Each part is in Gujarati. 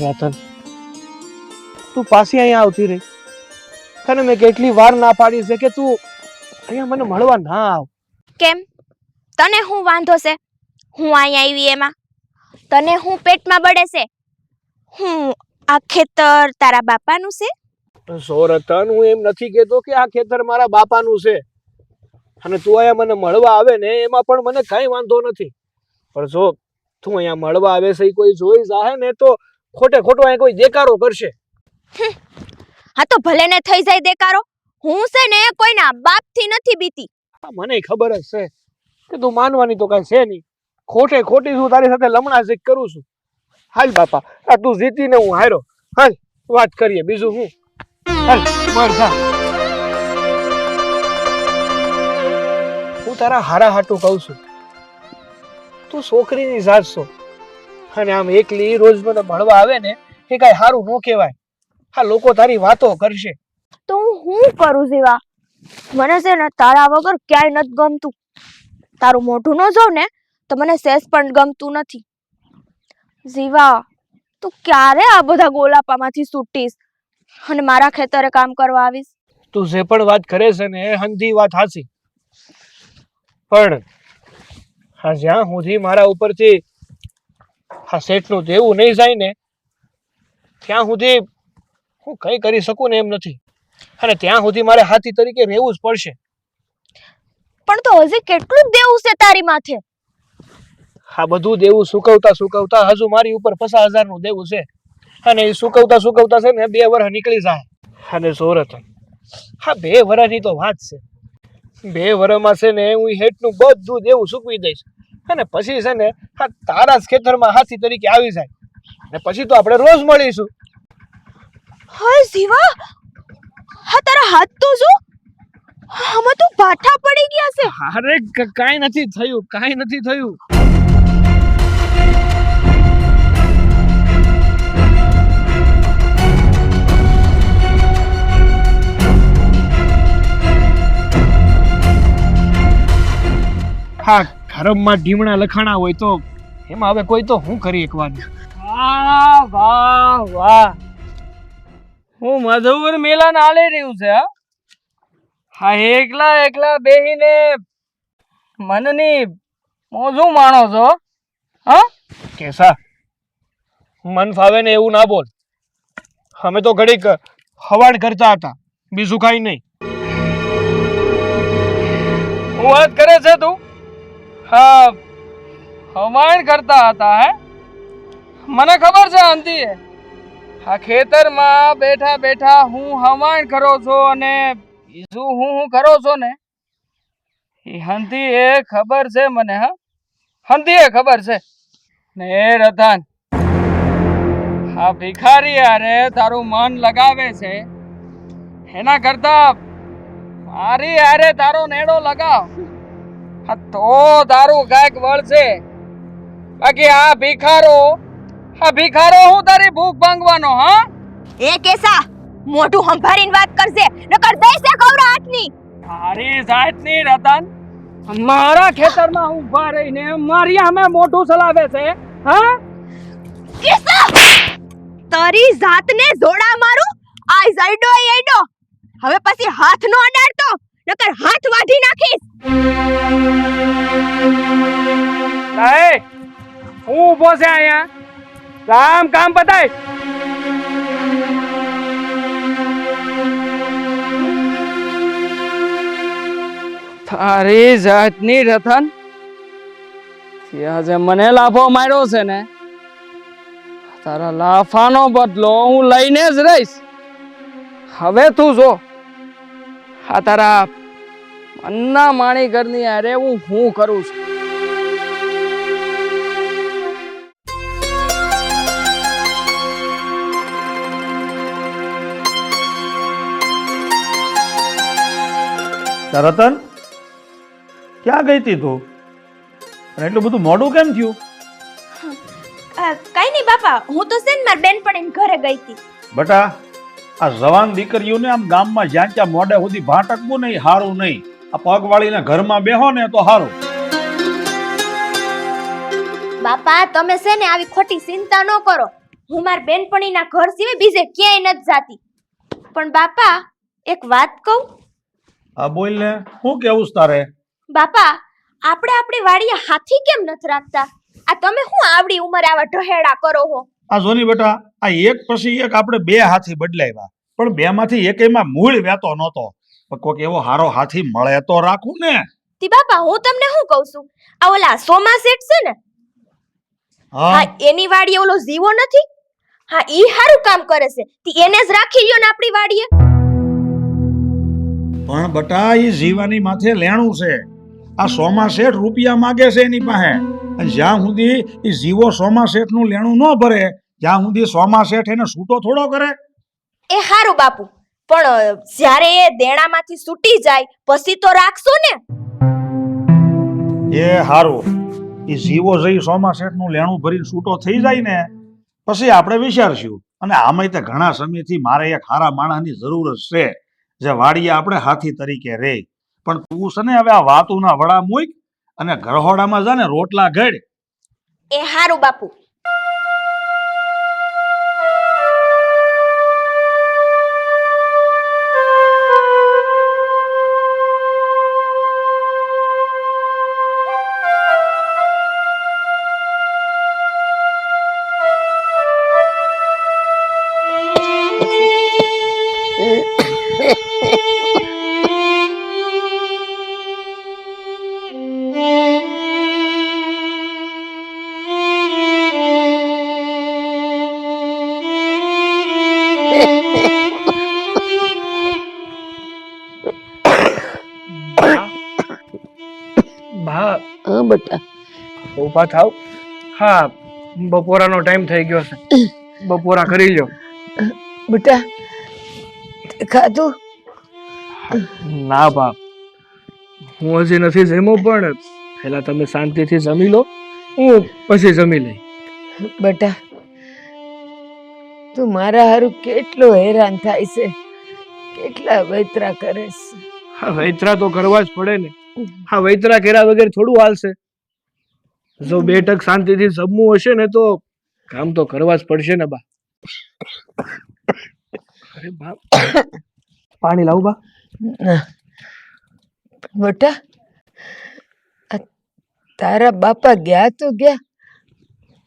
રતન તું પાછી અહીંયા આવતી રહી. તને મેં કેટલી વાર ના પાડી છે કે તું અહીંયા મને મળવા ના આવ. કેમ? તને હું વાંધો છે? હું અહીંયા આવી એમાં. તને હું પેટમાં બળે છે? હું આ ખેતર તારા બાપાનું છે? સો રતન હું એમ નથી કહેતો કે આ ખેતર મારા બાપાનું છે. અને તું અહીંયા મને મળવા આવે ને એમાં પણ મને કાંઈ વાંધો નથી. પણ જો તું અહીંયા મળવા આવે છે કોઈ જોઈ જાહે ને તો ખોટે ખોટો અહીં કોઈ દેકારો કરશે. હા તો ભલે ને થઈ જાય દેકારો. હું છે ને કોઈના બાપથી નથી બીતી. મને ખબર જ છે કે તું માનવાની તો કઈ છે નહીં. ખોટે ખોટી હું તારી સાથે લમણા જીત કરું છું. હાલ બાપા આ તું જીતીને હું હાર્યો. હાલ વાત કરીએ બીજું હું હાલ મર જા. હું તારા હારા હાટું કહું છું. તું છોકરીની જાત છો. અને આમ એકલી રોજ મને મળવા આવે ને એ કાંઈ સારું ન કહેવાય. હા લોકો તારી વાતો કરશે. તો હું શું કરું જીવા? મને છે ને તારા વગર ક્યાંય નથી ગમતું. તારું મોઢું ન જોઉં ને તો મને સેસ પણ ગમતું નથી. જીવા તું ક્યારે આ બધા ગોલાપામાંથી છૂટીશ અને મારા ખેતરે કામ કરવા આવીશ? તું જે પણ વાત કરે છે ને એ હંધી વાત હાસી પણ હા જ્યાં સુધી મારા ઉપરથી આ શેઠનું દેવું નહીં જાય ને ત્યાં સુધી હું કંઈ કરી શકું ને એમ નથી. અને ત્યાં સુધી મારે હાથી તરીકે રહેવું જ પડશે. પણ તો હજી કેટલું દેવું છે તારી માથે? આ બધું દેવું સુકવતા સુકવતા હજુ મારી ઉપર પચાસ હજારનું દેવું છે. અને એ સુકવતા સુકવતા છે ને બે વર્ષ નીકળી જાય. અને સોરત હા બે વર્ષની તો વાત છે. બે વર્ષમાં છે ને હું હેઠનું બધું દેવું સૂકવી દઈશ. અને પછી છે ને હા તારા જ ખેતરમાં હાથી તરીકે આવી જાય. અને પછી તો આપણે રોજ મળીશું. હા જીવા હા તારા હાથ તો જો. આમાં તો ભાઠા પડી ગયા છે. અરે કાઈ કાંઈ નથી થયું કાંઈ નથી થયું. હા ખરબમાં ઢીમણા લખાણા હોય તો એમાં હવે કોઈ તો હું કરી એક વાહ વાહ વાહ. હું મધુર મિલન આલી રહ્યું છે હા? એકલા એકલા બેહીને મનની મોજું માણો છો હા? કેસા મન ફાવે ને એવું ના બોલ. અમે તો ઘડીક હવાડ કરતા હતા બીજું કાંઈ નહીં. હું વાત કરે છે તું? હમાયણ કરતા હતા, હે? મને ખબર છે અંતી આ ખેતરમાં બેઠા બેઠા હું હમાયણ કરો છો અને બીજું હું હું કરો છો ને? એ હંતી એ ખબર છે મને, હા? હંતી એ ખબર છે. ને એ રતન આ ભિખારી યારે તારું મન લગાવે છે. એના કરતા મારી યારે તારો નેડો લગાવ. હા તો તારું કાંઈક વળશે બાકી આ ભિખારો આ ભિખારો હું તારી ભૂખ ભાંગવાનો હા? એ કેસા મોઢું સંભાળીને વાત કરજે નકર દઈશ એ કવરા હાથની. તારી જાતની રતન મારા ખેતરમાં ઊભા રહીને મારી અમે મોઢું ચલાવે છે હા? કેસા તારી જાતને જોડા મારું આઈ જાઈડો આઈડો હવે પછી હાથ નો અડાડતો. નકર હાથ વાઢી નાખીશ. એ હું ઊભો છે અહીંયા. કામ કામ બતાય તારી જાતની રતન. આજે મને લાફો માર્યો છે ને? તારા લાફાનો બદલો હું લઈને જ રહીશ. હવે તું જો. આ તારા મન્ના માણી ઘરની અરે હું હું કરું છું. રતન ક્યાં ગઈ તી તું? અને એટલું બધું મોડું કેમ થયું? કઈ નહીં બાપા હું તો છે ને મારી બેનપણીને ઘરે ગઈ હતી બટા આ જવાન દીકરીઓને આમ ગામમાં જ્યાં ત્યાં મોડે સુધી ભાટકવું નહીં હારું નહીં. આ પગવાળીને ઘરમાં બેહો ને તો હારું. બાપા તમે છે ને આવી ખોટી ચિંતા ન કરો. હું માર બેનપણીના ઘર સિવાય બીજે ક્યાંય નથી જાતી. પણ બાપા એક વાત કહું? આ બોલ ને. હું કેવું તારે? બાપા આપણે આપણી વાડીએ હાથી કેમ નથી રાખતા? આ તમે શું આવડી ઉંમરે આવા ઢહેડા કરો હો? આ જોની બેટા આ એક પછી એક આપણે બે હાથી બદલાવ્યા. પણ બે માંથી એકેયમાં મૂળ વેતો નહોતો. પણ કોક એવો હારો હાથી મળે તો રાખું ને. તી બાપા હું તમને શું કહું છું? આ ઓલા સોમા શેઠ છે ને હા. એની વાડીએ ઓલો જીવો નથી? હા ઈ સારું કામ કરે છે. તી એને જ રાખી લ્યો ને આપણી વાડીએ. પણ બટા એ જીવાની માથે લેણું છે. આ સોમા શેઠ રૂપિયા માગે છે એની પાસે. અને જ્યાં સુધી એ જીવો સોમા શેઠનું લેણું ન ભરે જ્યાં સુધી સોમા શેઠ એને છૂટો થોડો કરે. એ હારું બાપુ પણ જ્યારે એ દેણામાંથી છૂટી જાય પછી તો રાખશો ને? એ હારું. એ જીવો જઈ સોમા શેઠનું લેણું ભરીને છૂટો થઈ જાય ને પછી આપણે વિચારશું. અને આમાં તે ઘણા સમયથી મારે એક હારા માણસની જરૂર છે જે વાડીએ આપણે હાથી તરીકે રે. પણ તું છે ને હવે આ વાતુના વડા મૂક અને ઘરહોડામાં જા ને રોટલા ઘડ. એ હારું બાપુ. ઊભા થાવ. હા બપોરાનો ટાઈમ થઈ ગયો છે. બપોરા કરી લ્યો. બેટા ખાધું? ના બાપ. હું હજી નથી જમ્યો પણ પહેલા તમે શાંતિથી જમી લો. હું પછી જમી લઈ બેટા તું મારા હારું કેટલો હેરાન થાય છે. કેટલા વૈતરા કરે છે. હા વૈતરા તો કરવા જ પડે ને. હા વૈતરા કર્યા વગર થોડું હાલશે. જો બેઠક શાંતિથી જમવું હશે ને તો કામ તો કરવા જ પડશે ને બા. અરે બા પાણી લાવું બા. બેટા તારા બાપા ગયા તો ગયા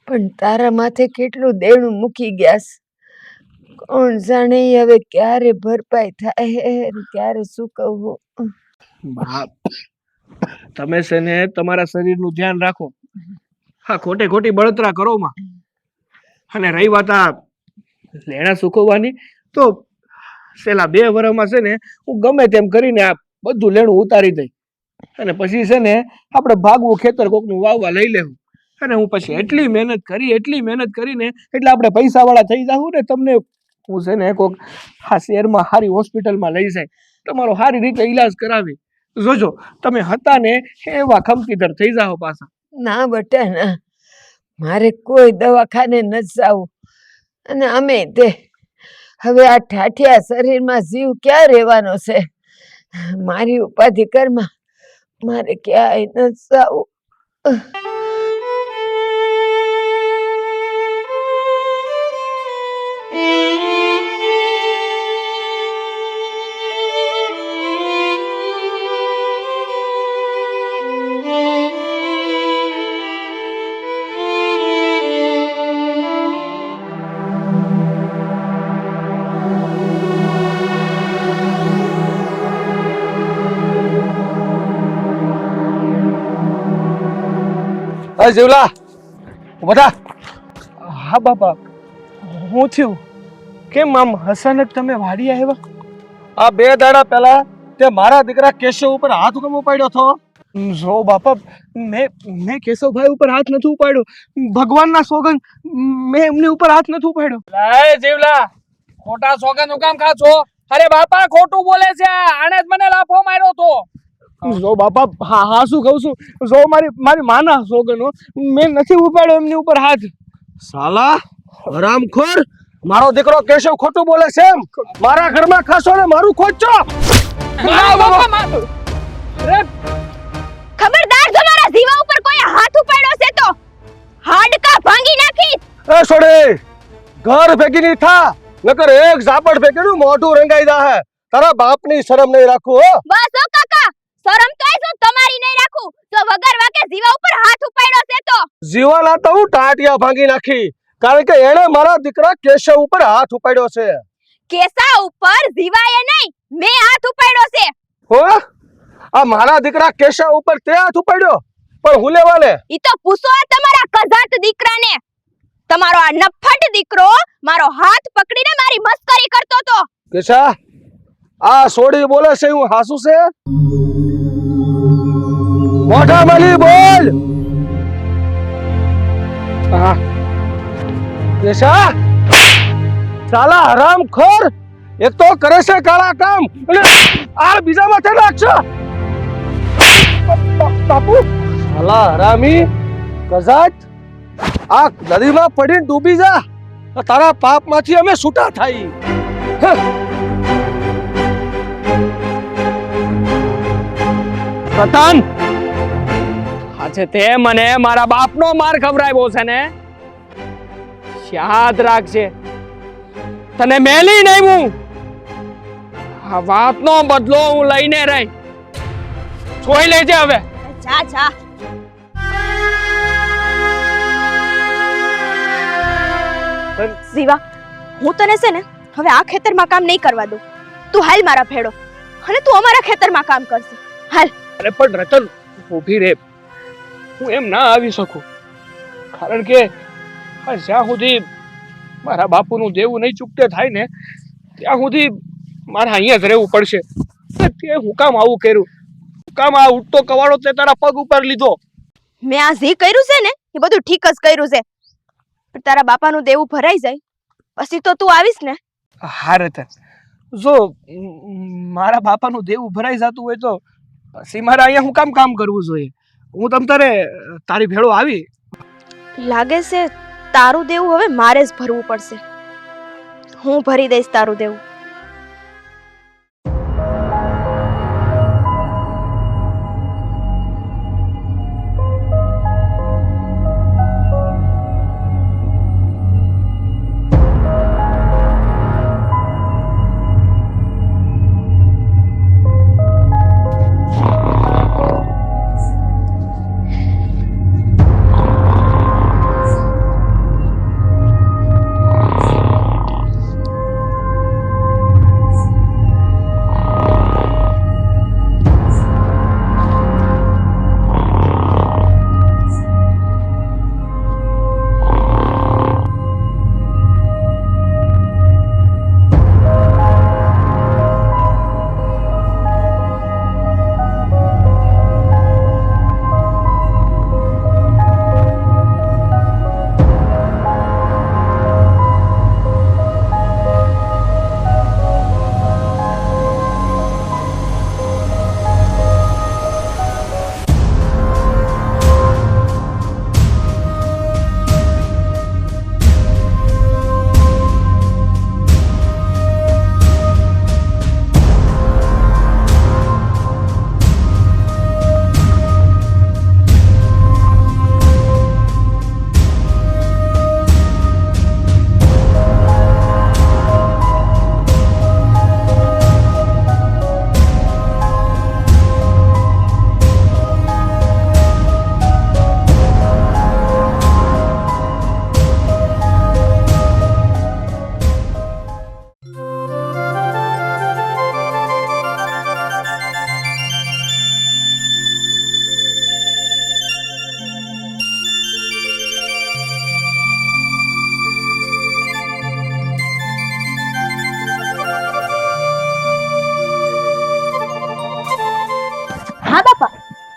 પણ તારા માથે કેટલું દેણું મૂકી ગયા કોણ જાણે હવે ક્યારે ભરપાઈ થાય ક્યારે ચૂકવવું બાપ. તમે છે ને તમારા શરીરનું ધ્યાન રાખો. હા, ખોટે ખોટી બળતરા કરો માં. અને રહી વાત આ લેણા સુકવવાની તો પેલા બે વર્ષમાં છે ને, હું ગમે તેમ કરીને આ બધું લેણું ઉતારી દઈ અને પછી છે ને, આપણે ભાગવું ખેતર કોકનું વાવવા લઈ લેવું. અને હું પછી એટલી મહેનત કરી, એટલી મહેનત કરીને, એટલે આપણે પૈસાવાળા થઈ જાઉં ને, તમને હું છે ને કોક આ શહેરમાં સારી હોસ્પિટલમાં લઈ જાય. તમારો સારી રીતે ઈલાજ કરાવી. જોજો, તમે હતા ને એવા ખમતીધર થઈ જાઓ પાછા. ના બટા, ના. મારે કોઈ દવાખાને ન જવું. અને અમે તે, હવે આ ઠાઠિયા શરીરમાં જીવ ક્યાં રહેવાનો છે? મારી ઉપાધિ કરમાં મારે ક્યાંય ન જાવું. જીવલા. બધા હા બાપા હું થયું. કેમ આમ અચાનક તમે વાડી આવ્યા? આ બે દાડા પહેલા તે મારા દીકરા કેશવ ઉપર હાથ કેમ ઉપાડ્યો હતો? જો બાપા મેં મેં કેશવભાઈ ઉપર હાથ નથી ઉપાડ્યો. ભગવાનના સોગન મેં એમની ઉપર હાથ નથી ઉપાડ્યો. લાય જીવલા ખોટા સોગનનું કામ ખાચો અરે બાપા ખોટું બોલે છે. આણે જ મને લાફો માર્યો તો. જો બાપા હા હા શું કહું છું? જો મારી મારી માના સોગનો. મેં નથી ઉપાડ્યો એમની ઉપર હાથ. સાલા હરામખોર. મારો દીકરો કેશવ ખોટું બોલે છે એમ. મારા ઘરમાં ખાશો ને મારું ખોચો. ખબરદાર જો મારા. જીવા ઉપર કોઈ હાથ ઉપાડ્યો છે તો? હાડકા ભાંગી નાખી. એ છોડે ઘર ભેગી ની થા. નકર એક ઝાપટ ભેગીનું મોઢું રંગાઈ જાહે. તારા બાપની શરમ નહીં રાખું હો. બસ ઓ કાકા શરમ તો એ શું? તમારી નહીં રાખું? જો વગર વાકે જીવા ઉપર હાથ ઉપાડ્યો છે તો. જીવાના તો હું ટાટિયા ભાંગી નાખી. કારણ કે એણે મારા દીકરા કેશવ ઉપર હાથ ઉપાડ્યો છે. કેસા ઉપર જીવાએ નહીં મે હાથ ઉપાડ્યો છે. હો? આ મારા દીકરા કેશવ ઉપર તે હાથ ઉપાડ્યો? પણ હું લેવા લે? ઈ તો પૂછો આ તમારા કઝાત દીકરાને. તમારો આ નફટ દીકરો મારો હાથ પકડીને મારી મસ્કરી કરતો તો. કેશા આ સોડી બોલે છે હું હાસુ છે? મોઢા મલી બોલ હા સાલા હરામ ખોર એક તો કરે છે કાળા કામ અને આ બીજા માથે નાખશો બાપુ! સાલા હરામી કઝાત આ નદીમાં પડીને ડૂબી જા. તારા પાપમાંથી અમે છૂટા થાય. રતન આજે તે મને મારા બાપનો માર ખવડાવ્યો છે ને. યાદ રાખજે. તને મેલી નહીં હું. આ વાતનો બદલો હું લઈને રહી. જોઈ લેજે હવે. જા જા. જીવા હું તને છે ને હવે આ ખેતરમાં કામ નહીં કરવા દઉં. તું હાલ મારા ભેડો અને તું અમારા ખેતરમાં કામ કરશે હાલ. અરે પણ રતન ઊભી રે. હું એમ ના આવી શકું. કારણ કે જ્યાં સુધી મારા બાપુનું દેવું નહીં ચૂકતે થાય ને ત્યાં સુધી મારે અહીંયા જ રહેવું પડશે. તે હું કામ આવું કર્યું? હું કામ આ ઉઠતો કવાડો તે તારા પગ ઉપર લીધો. મેં આ જે કર્યું છે ને એ બધું ઠીક જ કર્યું છે. પણ તારા બાપાનું દેવું ભરાઈ જાય. પછી તો તું આવીશ ને. હા રતન. જો મારા બાપાનું દેવું ભરાઈ જતું હોય તો પછી મારે અહીંયા હું કામ કામ કરવું જોઈએ? હું તમ તારે તારી ભેળો આવી. લાગે છે તારું દેવું હવે મારે જ ભરવું પડશે. હું ભરી દઈશ તારું દેવું.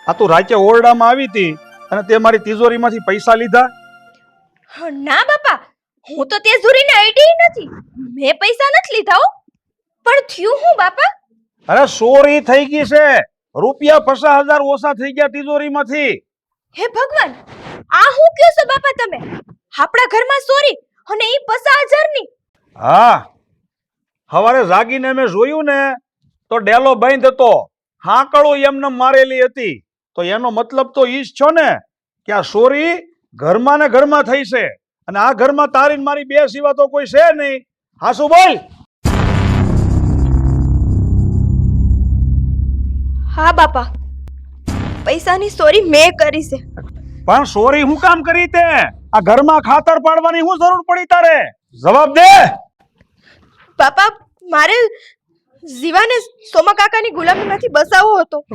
આ તું રાતે ઓરડામાં આવી હતી અને તે મારી તિજોરીમાંથી પૈસા લીધા. હ, ના બાપા હું તો તે ઝુરીને આઈડી નથી. મેં પૈસા નથી લીધા હો. પણ થયું હું બાપા? અરે ચોરી થઈ ગઈ છે. રૂપિયા પચાસ હજાર ઓછા થઈ ગયા તિજોરીમાંથી. હે ભગવાન આ હું કયો છો બાપા તમે? આપણા ઘરમાં સોરી અને ઈ પચાસ હજારની. હા સવારે જાગીને મેં જોયું ને તો ડેલો બંધ હતો. હાંકળો એમને મારેલી હતી. તો એનો મતલબ તો ઈ જ છો ને કે આ સોરી ઘરમાં ને ઘરમાં થઈ છે. અને આ ઘરમાં તારી મારી બે સિવા તો કોઈ છે નહીં. હાસુ બોલ? હા બાપા. પૈસાની ચોરી મેં કરી છે. પણ સોરી હું કામ કરી તે? આ ઘરમાં ખાતર પાડવાની હું જરૂર પડી તારે? જવાબ દે. બાપા મારે જીવાને સોમા કાકાની ગુલામીમાંથી બસાવવો હતો.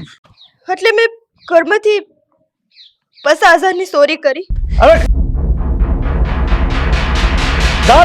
એટલે મેં ઘરમાંથી પચાસ હજારની ચોરી કરી. હવે જા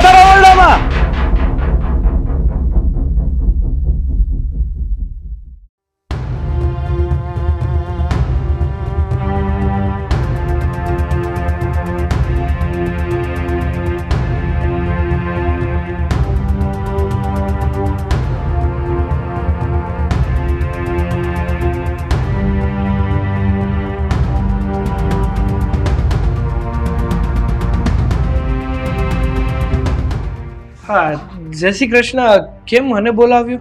હા જય શ્રી કૃષ્ણ. કેમ મને બોલાવ્યો?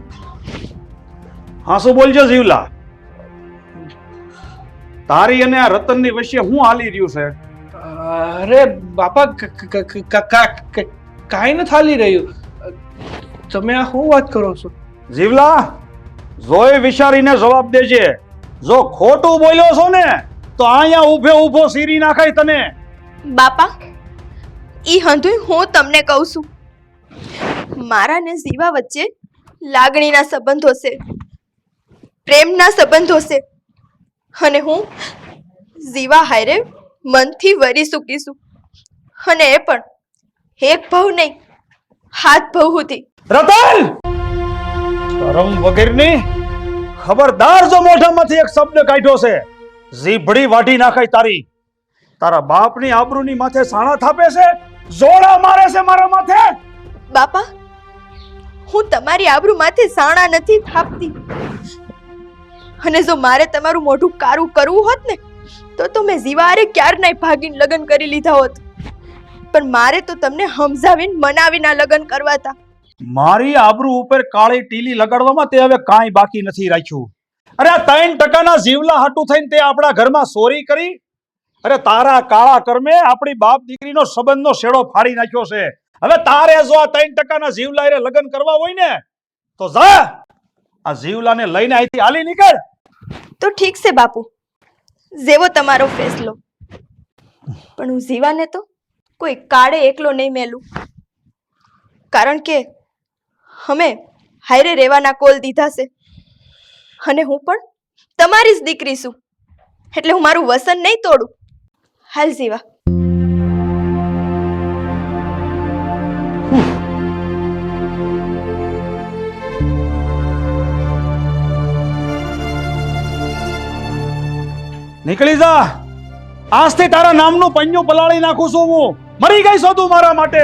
શું બોલજો જીવલા. તારી અને આ રતનની વચ્ચે હું હાલી રહ્યું છે? અરે બાપા ક- ક- ક- ક- ક- ક- કાંઈ નથી હાલી રહ્યું. તમે આ શું વાત કરો છો? જીવલા જોઈ વિચારીને જવાબ દેજે. જો ખોટું બોલ્યો છો ને તો અહીંયા ઊભે ઊભો સીરી નાખાય તને. બાપા ઈ હંધુય હું તમને કહું છું. મારા ને જીવા વચ્ચે લાગણીના સંબંધો છે. પ્રેમના સંબંધો છે. અને હું જીવા હારે મનથી વરી ચૂકીશું અને એ પણ એક ભાવ નહીં હાથ ભાવ સુધી. રતન! શરમ વગેરેની ખબરદાર જો મોઢામાંથી એક શબ્દ કાઢ્યો છે. જીભડી વાઢી નાખાય તારી. તારા બાપની આબરૂની માથે સાણા થાપે છે. જોડા મારે છે મારા માથે. બાપા હું તમારી આબરૂ માથે સાણા નથી થાપતી. અને જો મારે તમારું મોઢું કારું કરવું હોત ને, તો તો મેં જીવારે ક્યારનાય ભાગીને લગ્ન કરી લીધા હોત. પણ મારે તો તમને હમઝાવીને મનાવીને લગ્ન કરવા હતા મારી આબરૂ ઉપર કાળી ટીલી લગાડવામાં તે હવે કાંઈ બાકી નથી રાખ્યું. અરે ત્રણ ટકાના જીવલા હાટું થઈને તે આપણા ઘરમાં ચોરી કરી? અરે તારા કાળા કર્મે આપણી બાપ દીકરીનો સંબંધનો શેડો ફાડી નાખ્યો છે. હવે તારે જો આ ત્રણ ટકાના જીવલા એ લગ્ન કરવા હોય ને, તો જા. આ જીવલાને લઈને અહીંથી હાલી નીકળ. તો ઠીક છે બાપુ. જેવો તમારો ફેસલો. પણ હું જીવાને તો કોઈ કાળે એકલો નહીં મેલું. કારણ કે અમે હાયરે રહેવાના કોલ દીધા છે. અને હું પણ તમારી જ દીકરી છું. એટલે હું મારું વસન નહીં તોડું. હાલ જીવા. નીકળી જા. આજથી તારા નામનું પંજો પલાળી નાખું છું હું. મરી ગઈ છો તું મારા માટે.